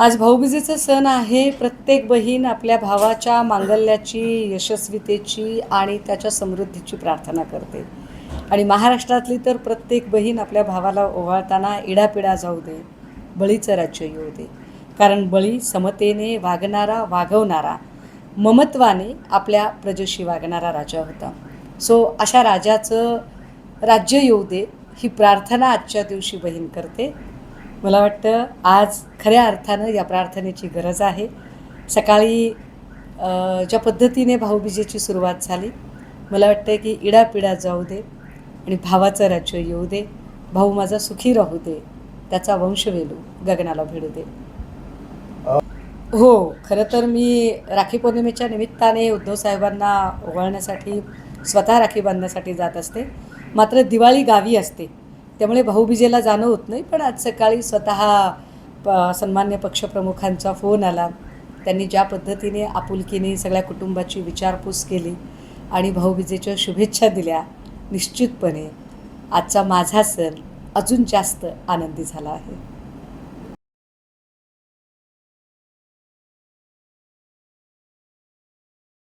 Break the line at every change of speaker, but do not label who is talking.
आज भाऊबीजेचा सण आहे. प्रत्येक बहीण आपल्या भावाच्या मांगल्याची यशस्वीतेची आणि त्याच्या समृद्धीची प्रार्थना करते. आणि महाराष्ट्रातली तर प्रत्येक बहीण आपल्या भावाला ओवाळताना इडापिडा जाऊ दे बळीचं राज्य येऊ दे. कारण बळी समतेने वागणारा वागवणारा ममत्वाने आपल्या प्रजेशी वागणारा राजा होता. सो अशा राजाचं राज्य येऊ दे ही प्रार्थना आजच्या दिवशी बहीण करते. मला वाटतं आज खऱ्या अर्थानं या प्रार्थनेची गरज आहे. सकाळी ज्या पद्धतीने भाऊबीजेची सुरुवात झाली मला वाटतं की इडापिडा जाऊ दे आणि भावाचं राज्य येऊ दे भाऊ माझा सुखी राहू दे त्याचा वंश वेलू गगनाला भिडू दे. हो खरं तर मी राखी पौर्णिमेच्या निमित्ताने उद्धव साहेबांना ओवाळण्यासाठी स्वतः राखी बांधण्यासाठी जात असते. मात्र दिवाळी गावी असते. त्यामुळे भाऊबीजेला जाणं होत नाही पण आज सकाळी स्वतः प सन्मान्य पक्षप्रमुखांचा फोन आला. त्यांनी ज्या पद्धतीने आपुलकीने सगळ्या कुटुंबाची विचारपूस केली आणि भाऊबीजेच्या शुभेच्छा दिल्या निश्चितपणे आजचा माझा सण अजून जास्त आनंदी झाला आहे.